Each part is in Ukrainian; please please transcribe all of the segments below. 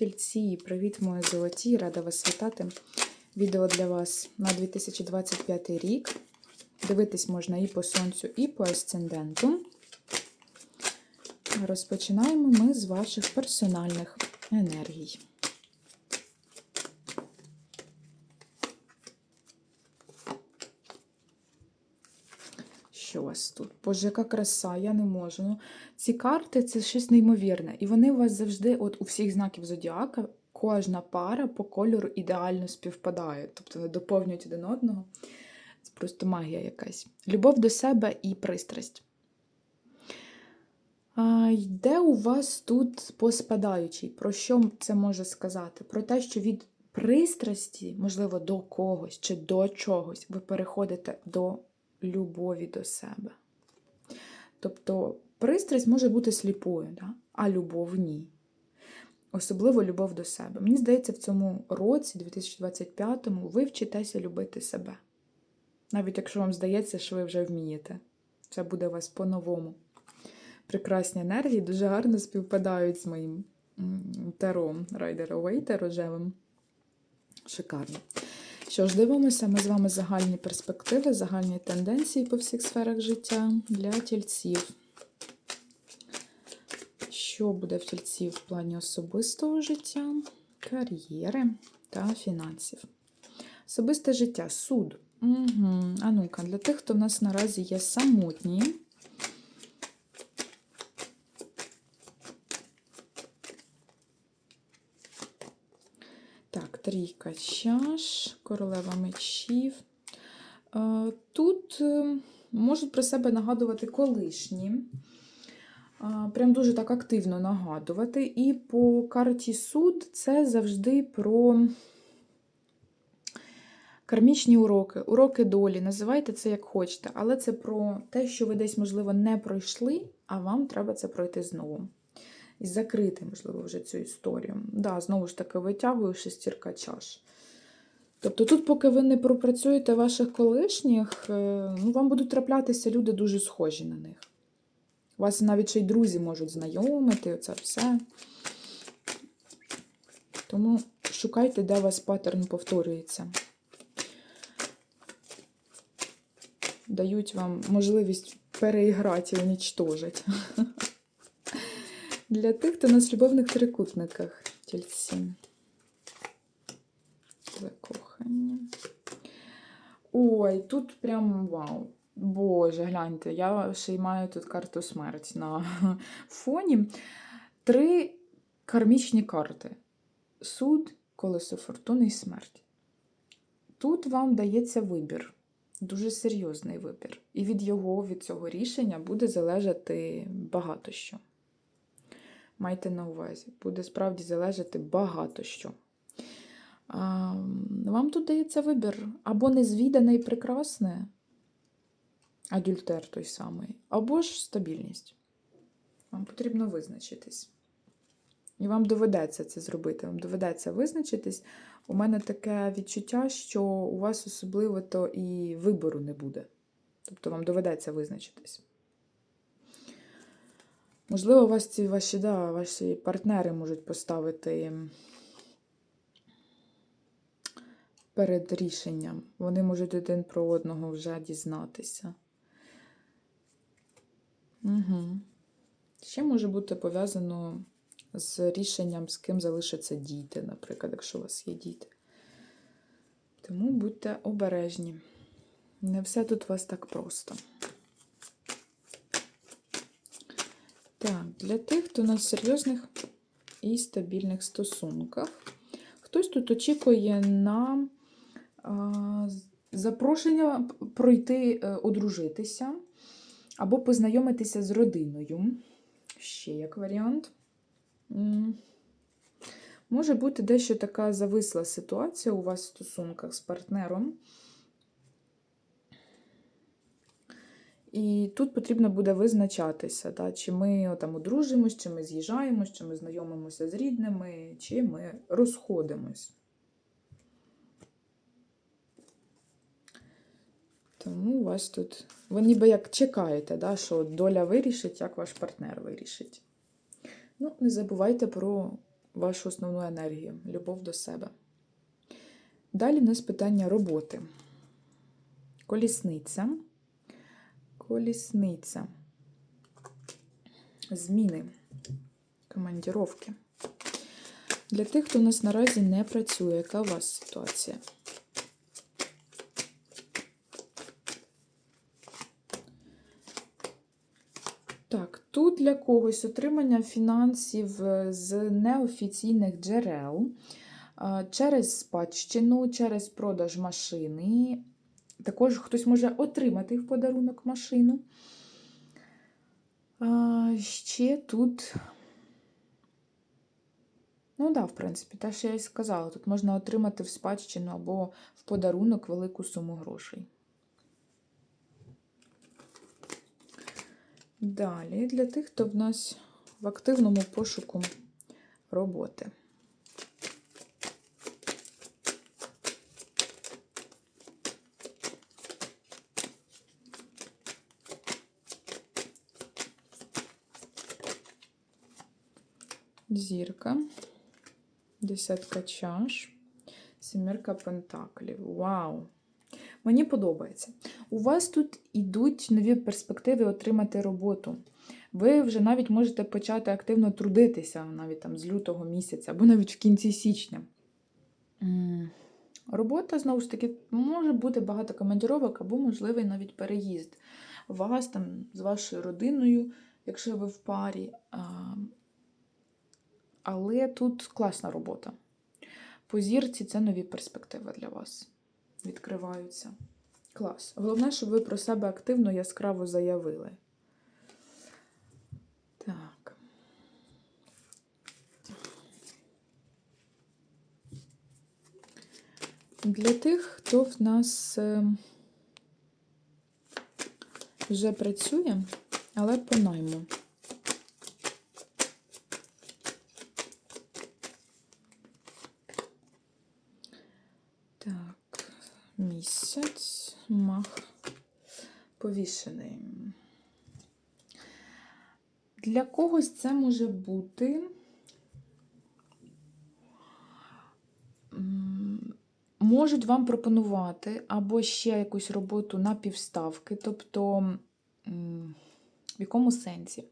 Тільці, привіт, мої золоті! Рада вас вітати. Відео для вас на 2025 рік. Дивитись можна і по сонцю, і по асценденту. Розпочинаємо ми з ваших персональних енергій. Що тут? Боже, яка краса, я не можу. Ну, ці карти це щось неймовірне. І вони у вас завжди, от у всіх знаків зодіака, кожна пара по кольору ідеально співпадає. Тобто вони доповнюють один одного. Це просто магія якась. Любов до себе і пристрасть. А, Йде у вас тут поспадаючий. Про що це може сказати? Про те, що від пристрасті, можливо, до когось чи до чогось, ви переходите до любові до себе. Тобто пристрасть може бути сліпою, да? а любов ні. Особливо любов до себе. Мені здається, в цьому році, 2025-му, ви вчитеся любити себе. Навіть якщо вам здається, що ви вже вмієте. Це буде у вас по-новому. Прекрасні енергії дуже гарно співпадають з моїм таром Райдера Уейта рожевим. Шикарно. Що ж, дивимося, ми з вами загальні перспективи, загальні тенденції по всіх сферах життя для тільців. Що буде в тільців в плані особистого життя, кар'єри та фінансів? Особисте життя, суд. Угу. А для тих, хто в нас наразі є самотні. Так, трійка чаш, королева мечів. Е, Тут е, можуть про себе нагадувати колишні. Е, Прям дуже так активно нагадувати. І по карті суд це завжди про кармічні уроки, уроки долі. Називайте це як хочете, але це про те, що ви десь, можливо, не пройшли, а вам треба це пройти знову. І закрити, можливо, вже цю історію. Да, знову ж таки, витягую шестірка чаш. Тобто тут, поки ви не пропрацюєте ваших колишніх, ну, вам будуть траплятися люди дуже схожі на них. Вас навіть ще й друзі можуть знайомити, оце все. Тому шукайте, де у вас паттерн повторюється. Дають вам можливість переіграти і унічтожити. Для тих, хто на любовних трикутниках тільці. Закохання. Ой, тут прям вау. Боже, гляньте, я ще й маю тут карту смерть на фоні. Три кармічні карти: суд, колесо фортуни і смерть. Тут вам дається вибір. Дуже серйозний вибір. І від його, від цього рішення буде залежати багато що. Майте на увазі, буде справді залежати багато що. Вам тут дається вибір або незвідане і прекрасне, адюльтер той самий, або ж стабільність. Вам потрібно визначитись. І вам доведеться це зробити. Вам доведеться визначитись. У мене таке відчуття, що у вас особливо то і вибору не буде. Тобто вам доведеться визначитись. Можливо, вас ці ваші, да, ваші партнери можуть поставити перед рішенням. Вони можуть один про одного вже дізнатися. Угу. Ще може бути пов'язано з рішенням, з ким залишаться діти, наприклад, якщо у вас є діти. Тому будьте обережні. Не все тут у вас так просто. Так, для тих, хто на серйозних і стабільних стосунках. Хтось тут очікує на а, запрошення пройти, е, одружитися або познайомитися з родиною. Ще як варіант. Може бути дещо така зависла ситуація у вас в стосунках з партнером. І тут потрібно буде визначатися, да, чи ми там одружимось, чи ми з'їжджаємось, чи ми знайомимося з рідними, чи ми розходимось. Тому у вас тут. Ви ніби як чекаєте, да, що доля вирішить, як ваш партнер вирішить. Ну, не забувайте про вашу основну енергію, любов до себе. Далі в нас питання роботи. Колісниця. Колісниця. Зміни. Командіровки. Для тих, хто в нас наразі не працює, яка у вас ситуація? Так, тут для когось отримання фінансів е, з неофіційних джерел через спадщину, через продаж машини. Також хтось може отримати в подарунок машину. А, ще тут. Ну, так, да, в принципі, те, що я і сказала, тут можна отримати в спадщину або в подарунок велику суму грошей. Далі для тих, хто в нас в активному пошуку роботи. Зірка, десятка чаш, сімерка пентаклів. Вау! Мені подобається. У вас тут ідуть нові перспективи отримати роботу. Ви вже навіть можете почати активно трудитися навіть там з лютого місяця, або навіть в кінці січня. Робота, знову ж таки, може бути багато командіровок, або, можливий навіть переїзд. Вас там з вашою родиною, якщо ви в парі. Але тут класна робота. По зірці це нові перспективи для вас відкриваються. Клас. Головне, щоб ви про себе активно яскраво заявили. Так. Для тих, хто в нас е, вже працює, але по найму. Так, місяць, мах повішений. Для когось це може бути можуть вам пропонувати або ще якусь роботу на півставки, тобто, в якому сенсі?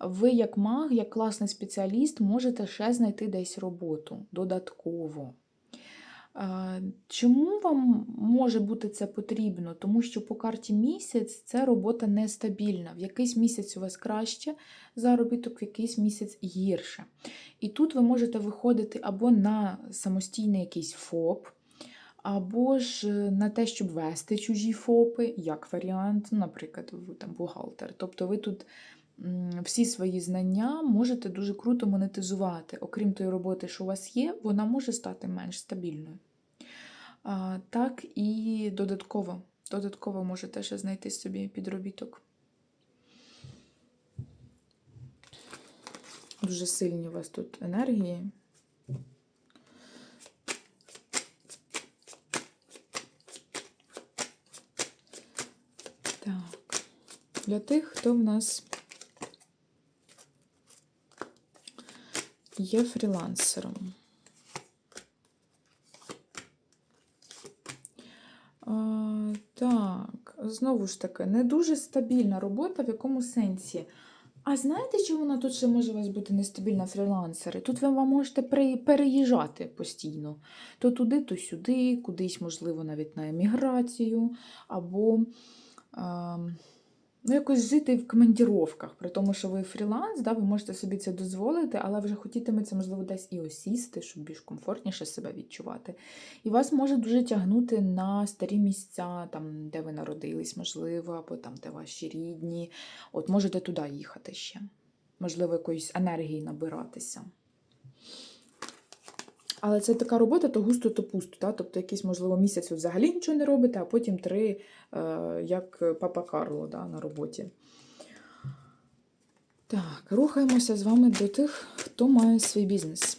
Ви, як маг, як класний спеціаліст, можете ще знайти десь роботу додатково. Чому вам може бути це потрібно? Тому що по карті місяць це робота нестабільна. В якийсь місяць у вас краще заробіток, в якийсь місяць гірше. І тут ви можете виходити або на самостійний якийсь ФОП, або ж на те, щоб вести чужі ФОПи, як варіант, наприклад, ви там бухгалтер. Тобто ви тут всі свої знання можете дуже круто монетизувати. Окрім тої роботи, що у вас є, вона може стати менш стабільною. Так і додатково. Додатково можете ще знайти собі підробіток. Дуже сильні у вас тут енергії. Так, для тих, хто в нас є фрілансером. А, Так, знову ж таки, не дуже стабільна робота, в якому сенсі. А знаєте, чому вона тут ще може у вас бути нестабільна фрілансери? Тут ви вам можете переїжджати постійно. То туди, то сюди, кудись, можливо, навіть на еміграцію, або. А, ну, якось жити в командіровках, при тому, що ви фріланс, да, ви можете собі це дозволити, але вже хотітиметься, можливо, десь і осісти, щоб більш комфортніше себе відчувати. І вас може дуже тягнути на старі місця, там, де ви народились, можливо, або там, де ваші рідні. От можете туди їхати ще. Можливо, якоїсь енергії набиратися. Але це така робота, то густо, то пусто. Та? Тобто якийсь, можливо, місяць взагалі нічого не робите, а потім три, е, як папа Карло да, на роботі. Так, рухаємося з вами до тих, хто має свій бізнес.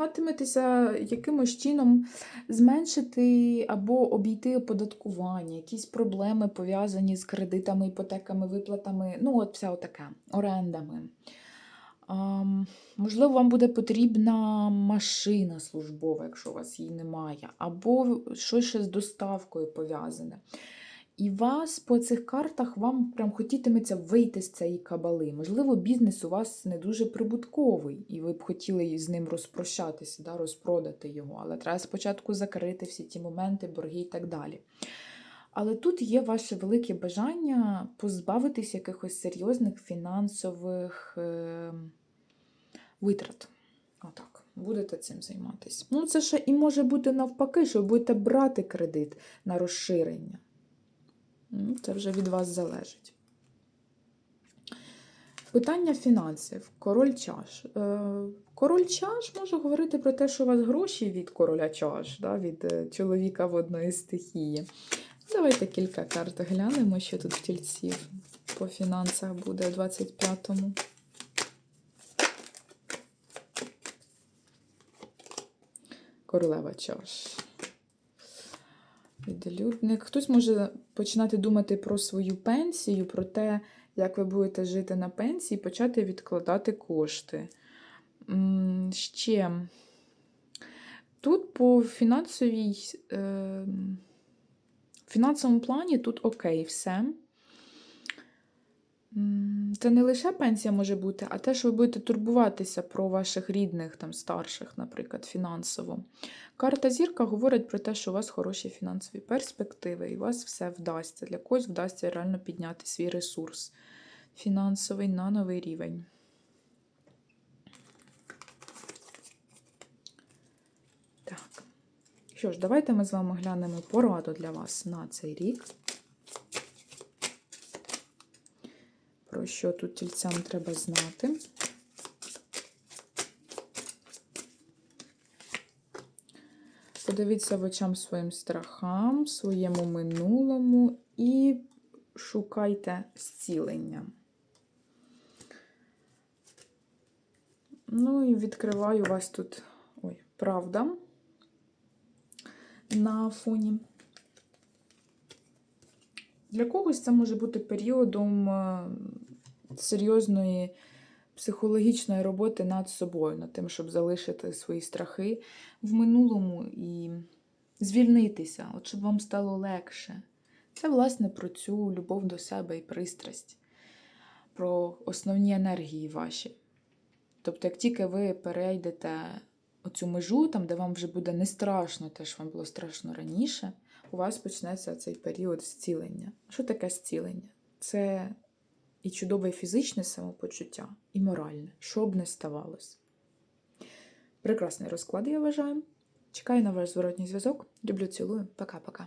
Намагатиметеся якимось чином зменшити або обійти оподаткування, якісь проблеми пов'язані з кредитами, іпотеками, виплатами, ну, от вся отаке, орендами. Ам, можливо, вам буде потрібна машина службова, якщо у вас її немає, або щось ще з доставкою пов'язане. І вас по цих картах вам прям хотітиметься вийти з цієї кабали. Можливо, бізнес у вас не дуже прибутковий, і ви б хотіли з ним розпрощатися, да, розпродати його. Але треба спочатку закрити всі ті моменти, борги і так далі. Але тут є ваше велике бажання позбавитись якихось серйозних фінансових е, витрат. Отак, будете цим займатися. Ну, це ще і може бути навпаки, що будете брати кредит на розширення. Це вже від вас залежить. Питання фінансів. Король чаш. Е, Король чаш може говорити про те, що у вас гроші від короля чаш, да, від е, чоловіка водної стихії. Давайте кілька карт глянемо, що тут в тільців по фінансах буде у 25-му. Королева чаш. Відлюдник. Хтось може починати думати про свою пенсію, про те, як ви будете жити на пенсії, почати відкладати кошти. Ще тут по фінансовій, е, фінансовому плані тут окей, все. Це не лише пенсія може бути, а те, що ви будете турбуватися про ваших рідних, там, старших, наприклад, фінансово. Карта зірка говорить про те, що у вас хороші фінансові перспективи, і у вас все вдасться. Для когось вдасться реально підняти свій ресурс фінансовий на новий рівень. Так. Що ж, давайте ми з вами глянемо пораду для вас на цей рік. Про що тут тільцям треба знати. Подивіться в очам своїм страхам, своєму минулому і шукайте зцілення. Ну і відкриваю у вас тут ой, правда на фоні. Для когось це може бути періодом е, серйозної психологічної роботи над собою, над тим, щоб залишити свої страхи в минулому і звільнитися, от щоб вам стало легше. Це, власне, про цю любов до себе і пристрасть, про основні енергії ваші. Тобто, як тільки ви перейдете оцю межу, там, де вам вже буде не страшно, те, що вам було страшно раніше, у вас почнеться цей період зцілення. Що таке зцілення? Це і чудове фізичне самопочуття, і моральне, що б не ставалося. Прекрасний розклад, я вважаю. Чекаю на ваш зворотній зв'язок. Люблю, цілую. Пока-пока.